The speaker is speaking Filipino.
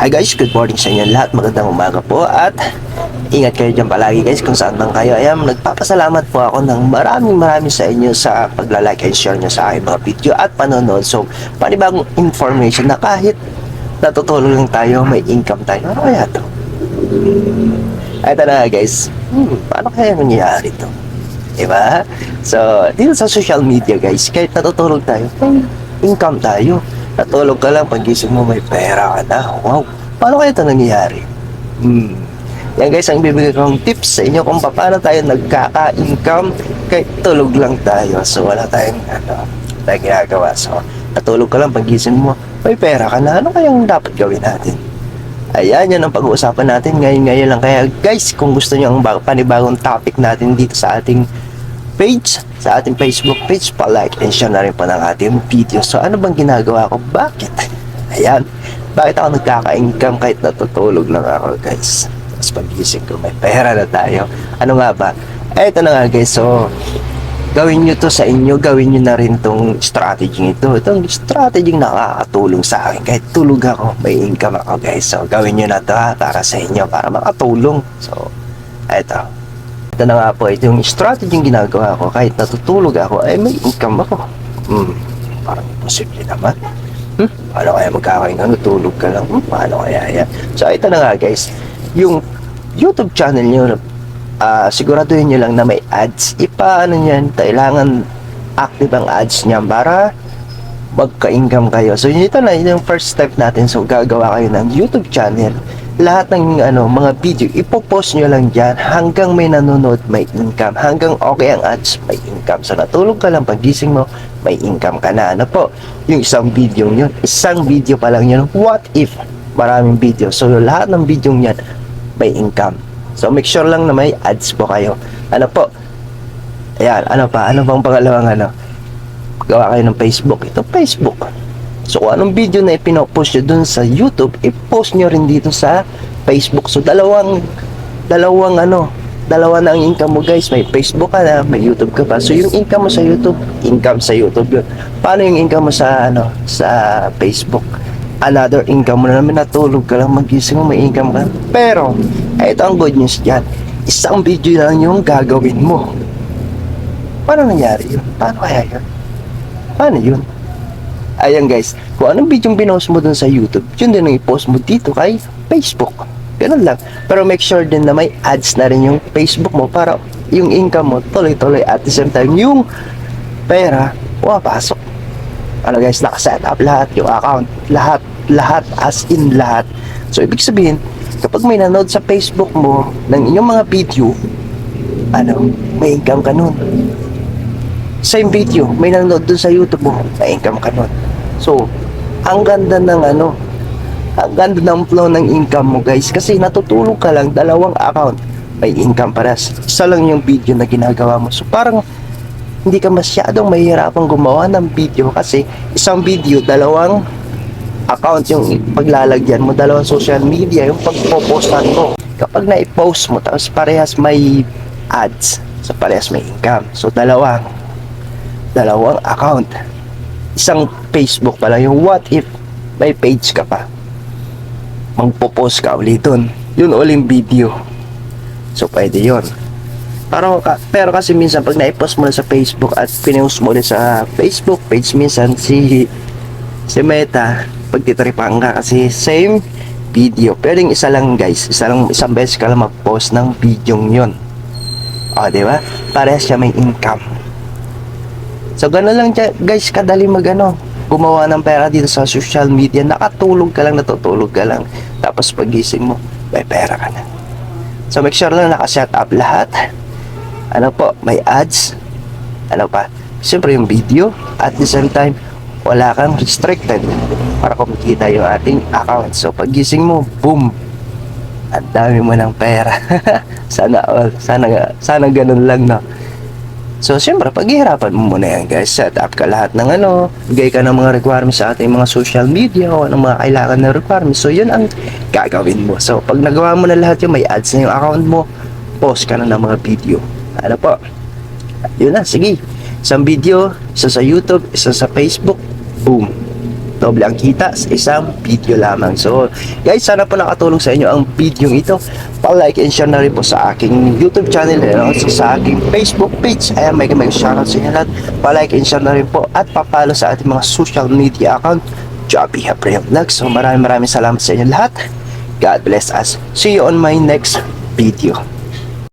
Hi guys, good morning sa inyo lahat. Magandang umaga po at ingat kayo dyan palagi guys kung saan man kayo. Ayan, nagpapasalamat po ako ng maraming maraming sa inyo sa pagla-like and share nyo sa aking mga video at panonood. So, panibagong information na kahit natutulog lang tayo, may income tayo. Ano kaya to? Ito na guys. Hmm, paano kaya nangyayari to? Diba? So, dito sa social media guys, kahit natutulog tayo, may income tayo. Natulog ka lang, pagising mo may pera ka na. Wow! Paano kaya ito nangyayari? Hmm. Yan guys, ang bibigay kong tips sa inyo kung paano tayo nagkaka-income kahit tulog lang tayo. So, wala tayong ano, tayong ginagawa. So, natulog ka lang, pagising mo, may pera ka na. Ano kayang dapat gawin natin? Ayan, yan ang pag-uusapan natin ngayon-ngayon lang. Kaya guys, kung gusto nyo ang bag- panibagong topic natin dito sa ating page, sa ating Facebook page, pa-like and share na rin po ng ating video. So, ano bang ginagawa ko? Bakit? Ayan. Bakit ako nagkaka-income kahit natutulog lang ako, guys? Tapos pagising ko, may pera na tayo. Ano nga ba? Ito na nga, guys. So, gawin nyo to sa inyo, gawin nyo na rin tong strategy ito. Itong strategy nakakatulong sa akin. Kahit tulog ako, may income ako guys. So, gawin nyo na to ha, para sa inyo, para makatulong. So, eto. Ito na nga po, ito yung strategy yung ginagawa ko. Kahit natutulog ako, ay may income ako. Hmm, parang imposible naman. Hmm, paano kaya magkakain ano, tulog ka lang? Hmm, paano kaya yan? So, ito na nga guys, yung YouTube channel nyo, ah siguraduhin nyo lang na may ads. Ipaano niyan, kailangan active ang ads niyan para magka-income kayo. So, ito na, yun yung first step natin. So, gagawa kayo ng YouTube channel. Lahat ng ano, mga video, ipopost nyo lang dyan hanggang may nanonood, may income. Hanggang okay ang ads, may income. So, natulog ka lang, pagising mo, may income ka na. Ano po? Yung isang video yun, isang video pa lang yun. What if? Maraming video. So, lahat ng video yan, may income. So, make sure lang na may ads po kayo. Ano po? Ayan, ano pa? Ano bang pangalawang ano? Gawa kayo ng Facebook. Ito, Facebook. So, kung anong video na ipinopost nyo dun sa YouTube, i-post nyo rin dito sa Facebook. So, dalawang, dalawang ano, dalawa na ang income mo guys. May Facebook ka na, may YouTube ka pa. So, yung income mo sa YouTube, income sa YouTube yun. Paano yung income mo sa, ano, sa Facebook? Another income mo na naman, natulog ka lang, magising mo, may income ka. Pero, ito ang good news dyan. Isang video lang yung gagawin mo. Paano nangyari yun? Paano kaya yun? Paano yun? Ayan guys, kung anong video pinost mo dun sa YouTube, yun din ang i-post mo dito kay Facebook. Ganun lang. Pero make sure din na may ads na rin yung Facebook mo para yung income mo tuloy-tuloy at the same time yung pera pumapasok. Ano guys, nakaset up lahat, yung account, lahat, lahat, as in lahat. So, ibig sabihin, kapag may nanood sa Facebook mo ng inyong mga video, ano, may income ka nun same video, may nanonood dun sa YouTube mo, may income ka nun. So, ang ganda ng ano, ang ganda ng flow ng income mo guys, kasi natutulog ka lang, dalawang account, may income paras. Isa lang yung video na ginagawa mo. So, parang hindi ka masyadong mahihirapang gumawa ng video kasi isang video, dalawang account yung paglalagyan mo, dalawang social media yung pagpo-postan mo. Kapag na-post mo, tapos parehas may ads, so parehas may income. So, dalawang dalawang account. Isang Facebook pala yung what if may page ka pa. Magpo-post ka ulit dun. Yun uling video. So, pwede yun. Pero, pero kasi minsan pag na-post mo na sa Facebook at pinost mo ulit sa Facebook page, minsan si si Meta, pagtitripan ka kasi same video. Yung isa lang guys, isa lang, isang beses ka lang mag-post ng video yun. O, di ba? Parehas siya may income. So, gano'n lang guys, kadali magano gumawa ng pera dito sa social media. Nakatulog ka lang, natutulog ka lang. Tapos pagising mo, may pera ka na. So, make sure lang nakaset up lahat. Ano po, may ads. Ano pa? Siyempre yung video. At the same time, wala kang restricted para kumikita yung ating account. So, pagising mo, boom! Ang dami mo ng pera. sana all. Sana, sana ganun lang, no? So, siyempre, paghihirapan mo muna yan, guys. Set up ka lahat ng ano, bigay ka ng mga requirements sa ating mga social media o anong mga kailangan na requirements. So, yun ang gagawin mo. So, pag nagawa mo na lahat yun, may ads na yung account mo, post ka na ng mga video. Ano po? Yun na, sige. Isang video, isa sa YouTube, isa sa Facebook, boom. Doble ang kita sa isang video lamang. So, guys, sana po nakatulong sa inyo ang video ito. Pa-like and share na rin po sa aking YouTube channel and also sa aking Facebook page. Ayan, may may shoutout sa inyo lahat. Pa-like and share na rin po at papalo sa ating mga social media account. Joby Abreu Vlog. So, maraming maraming salamat sa inyo lahat. God bless us. See you on my next video.